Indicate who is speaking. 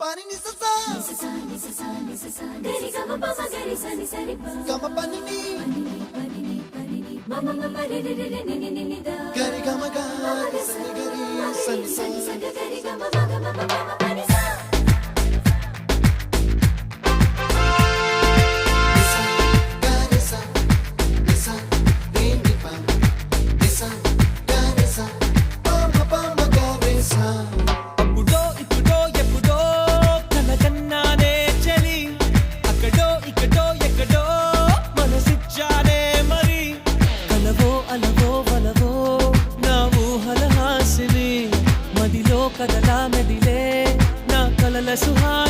Speaker 1: పని నిససా గమ పని ని గరి గమ గరి సని గరి సని సా నిసా
Speaker 2: కదలా మెదిలే నా కలల సుహాసిని